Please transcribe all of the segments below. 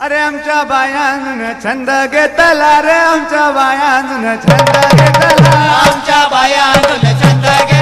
अरे आमच्या बायान छंद घेतला रे आमच्या बायान छंद घेतला. आमच्या बाया छंद घेतला.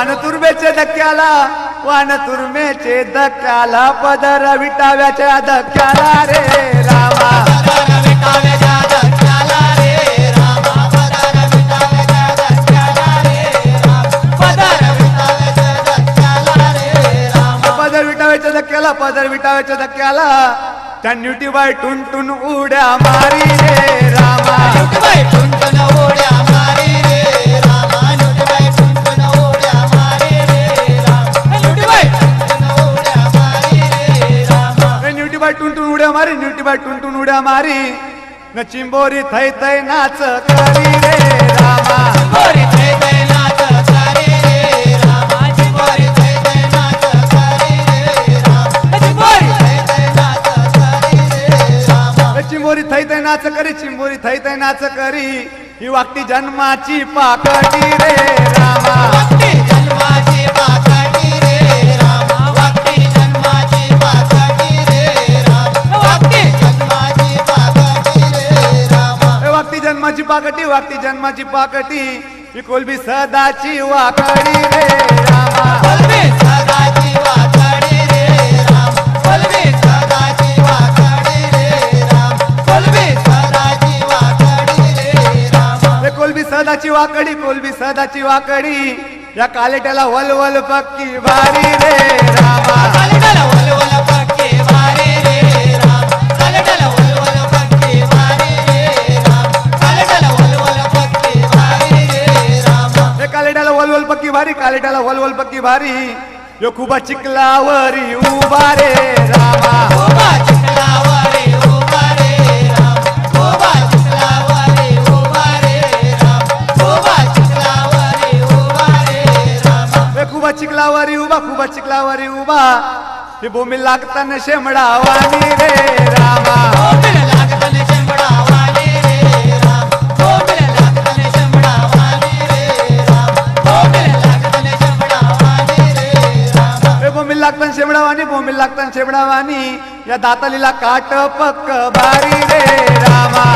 मारिले धक्क्याला वान तुर्मेचे धक्क्याला पदर विटाव्याच्या धक्क्याला रे रामा. पदर विटाव्याच्या धक्क्याला पदर विटाव्याच्या धक्क्याला धक्क्याला पदर विटाव्याच्या धक्क्याला त्या न्यूटी बाय टुन टुन उड्या मारी रे रामा. बाय टुन टुन उड्या मारी न्यूटी बाय टुन टुन उड्या मारी. न चिंबोरी थै थै नाच करी रे रामा. चिंबोरी थै थै नाच करी रे रामा. चिंबोरी थै थै नाच करी रे राम. चिंबोरी थै थै नाच करी रे रामा. चिंबोरी थै थै नाच करी चिंबोरी थै थै नाच करी. ही वागती जन्माची पाकटी रे रामा. वागती जन्माची पाकटी. ही कोलबी सदाची वाकडी रे रामा. सदाची वाकडी कोलबी सदाची वाकडी कोलबी सदाची वाकडी या कालेट्याला वलवल पक्की भारी रे रामा. कालेट्याला वलवल पक्की भारी. यो खूप चिखलावरी उभा रे रामा. उभा चिखलावरे उभा रे राम. उभा चिखलावरे उभा रे राम. उभा चिखलावरे उभा रे राम. ए खूप चिखलावरी उभा खूप चिखलावरी उभा. ही भूमी लागताना शेमडावानी रे रामा. काट बोंबील लागतं रे या दातालीला काट पक्क बारी रे रामा.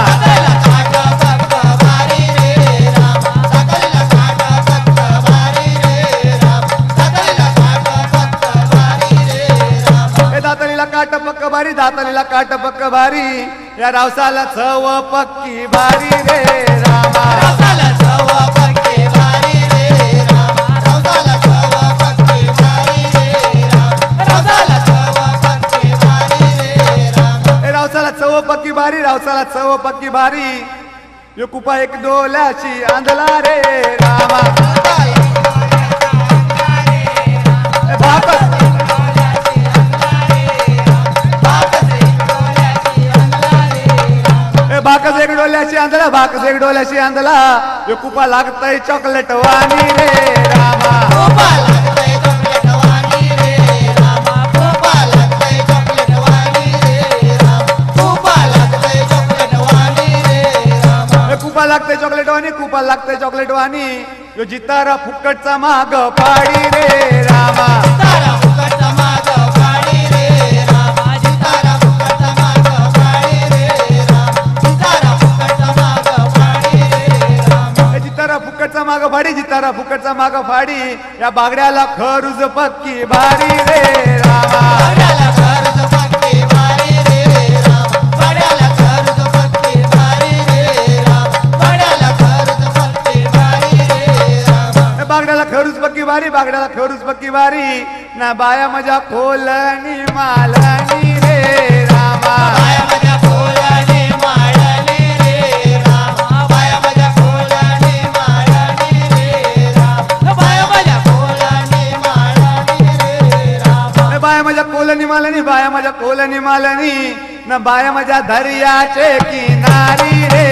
दातालीला काट पक्क बारी दातालीला काट पक्क बारी. या रावसाला चव पक्की बारी रे रामा. पक्की बारी रावसाला चव पक्की बारी यो कुपा एक डोल्याची आंधला रे रामा. भाकस बाकस एक डोल्याशी आंधळा बाकस एक डोल्याशी आंधळा यो कुपा लागतय चॉकलेट वाणी रे रामा. लागतंय चॉकलेट वाणी कुपा लागतंय चॉकलेट वाणी. यो जितारा फुकटचा माग पाडी रे रामा. जितारा फुकटचा माग फाडी जितारा फुकटचा माग फाडी या बागड्याला खरूज पक्की भारी रे रामा. बारी बागड्याला फेरूच पक्की बारी. ना बाया मजा खोलनी मालनी रे रामा. माझ्या रे रे रे बाया कोलनी मालनी बाया माझ्या कोलनी मालनी ना बाया माझ्या दर्याचे किनारी रे